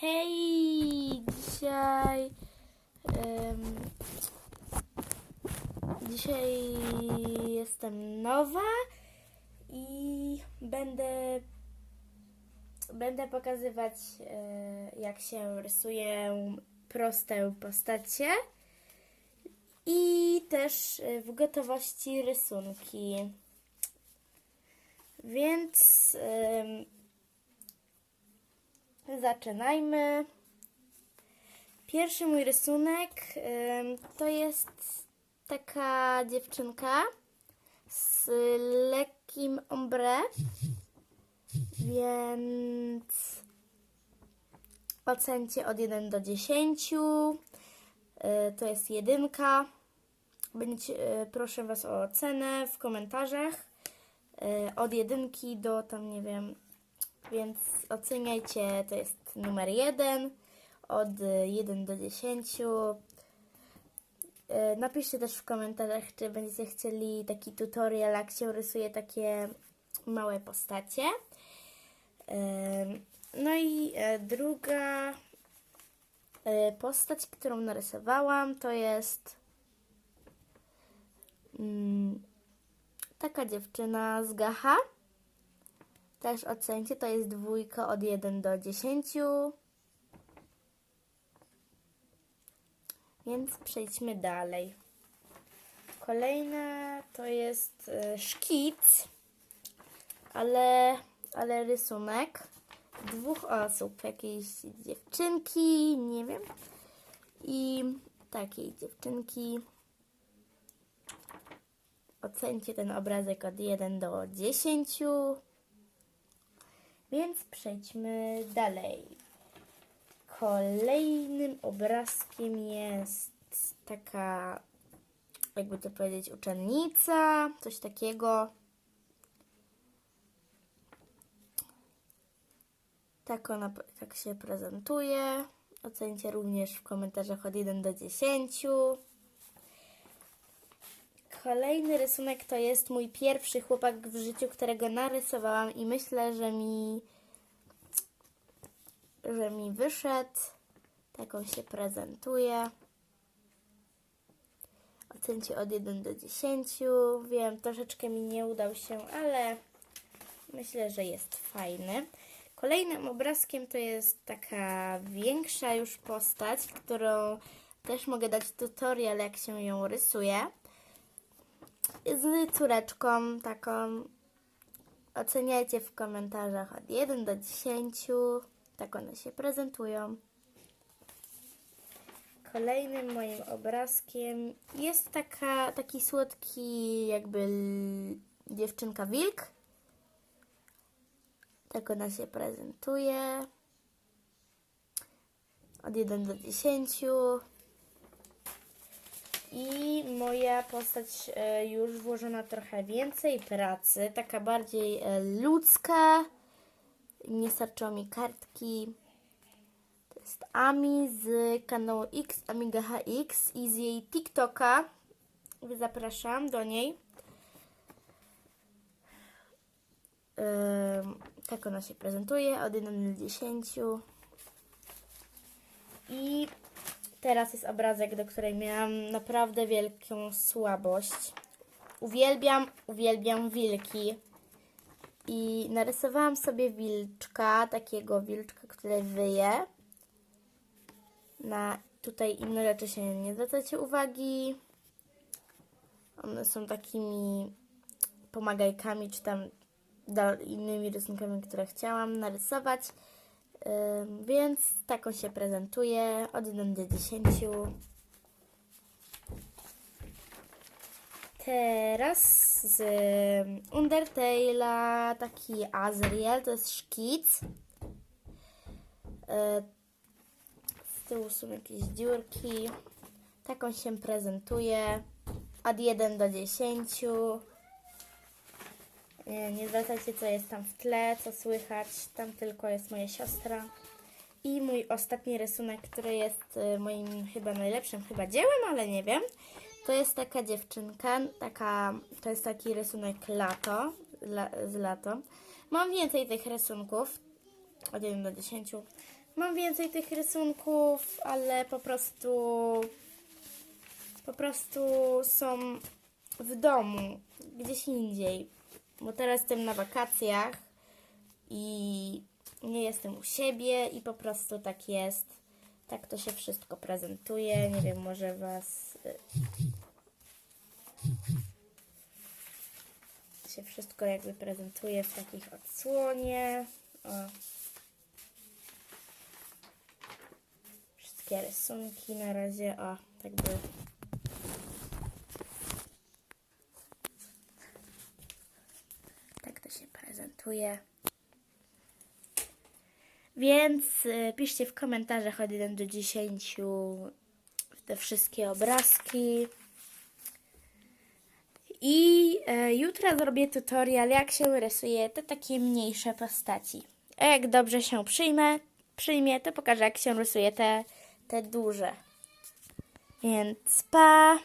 Hej! Dzisiaj. em, dzisiaj jestem nowa i będę. Będę pokazywać, e, jak się rysuje proste postacie i też e, w gotowości rysunki. Więc em, zaczynajmy. Pierwszy mój rysunek to jest taka dziewczynka z lekkim ombre, więc ocencie od 1 do 10. E, To jest jedynka. Będzie, e, proszę Was o ocenę w komentarzach. E, Od jedynki do tam nie wiem, więc oceniajcie, to jest numer jeden, od 1 do 10. E, Napiszcie też w komentarzach, czy będziecie chcieli taki tutorial, jak się rysuje takie małe postacie. No i e, druga e, postać, którą narysowałam, to jest mm, taka dziewczyna z Gacha. Też ocencie, to jest dwójka od 1 do 10. Więc przejdźmy dalej. Kolejna to jest e, szkic, ale, ale rysunek dwóch osób, jakiejś dziewczynki, nie wiem, i takiej dziewczynki. Ocencie ten obrazek od 1 do 10. Więc przejdźmy dalej. Kolejnym obrazkiem jest taka, jakby to powiedzieć, uczennica, coś takiego. Tak ona tak się prezentuje. Ocencie również w komentarzach od 1 do 10. Kolejny rysunek to jest mój pierwszy chłopak w życiu, którego narysowałam i myślę, że mi że mi wyszedł. Tak on się prezentuje. Ocencie od 1 do 10. Wiem, troszeczkę mi nie udał się, ale myślę, że jest fajny. Kolejnym obrazkiem to jest taka większa już postać, którą też mogę dać tutorial, jak się ją rysuje. Z córeczką taką. Oceniajcie w komentarzach od 1 do 10. Tak one się prezentują. Kolejnym moim obrazkiem jest taka, taki słodki jakby dziewczynka wilk. Tak ona się prezentuje. Od 1 do 10. I moja postać e, już włożona trochę więcej pracy, taka bardziej e, ludzka. Nie starczą mi kartki. To jest Ami z kanału X Amiga HX i z jej TikToka. Zapraszam do niej. Tak ona się prezentuje od 1 do 10. I teraz jest obrazek, do której miałam naprawdę wielką słabość. Uwielbiam, uwielbiam wilki. I narysowałam sobie wilczka, takiego wilczka, który wyje. Na tutaj inne rzeczy się nie zwracacie uwagi. One są takimi pomagajkami, czy tam innymi rysunkami, które chciałam narysować. Więc taką się prezentuje od 1 do 10. Teraz z Undertale'a taki Azriel, to jest szkic. E, Z tyłu są jakieś dziurki. Taką się prezentuje od 1 do 10. Nie, nie zwracajcie, co jest tam w tle, co słychać. Tam tylko jest moja siostra. I mój ostatni rysunek, który jest y, moim chyba najlepszym chyba dziełem, ale nie wiem. To jest taka dziewczynka, taka, to jest taki rysunek lato, la, z lato. Mam więcej tych rysunków, od 1 do 10. Mam więcej tych rysunków, ale po prostu po prostu są w domu, gdzieś indziej. Bo teraz jestem na wakacjach i nie jestem u siebie i po prostu tak jest. Tak to się wszystko prezentuje. Nie wiem, może was y, się wszystko jakby prezentuje w takich odsłonie. O. Wszystkie rysunki na razie, o, tak by. Tak to Więc y, piszcie w komentarzach od 1 do 10 te wszystkie obrazki. I e, jutro zrobię tutorial, jak się rysuje te takie mniejsze postaci. A jak dobrze się przyjmę, przyjmie, to pokażę, jak się rysuje te, te duże. Więc pa!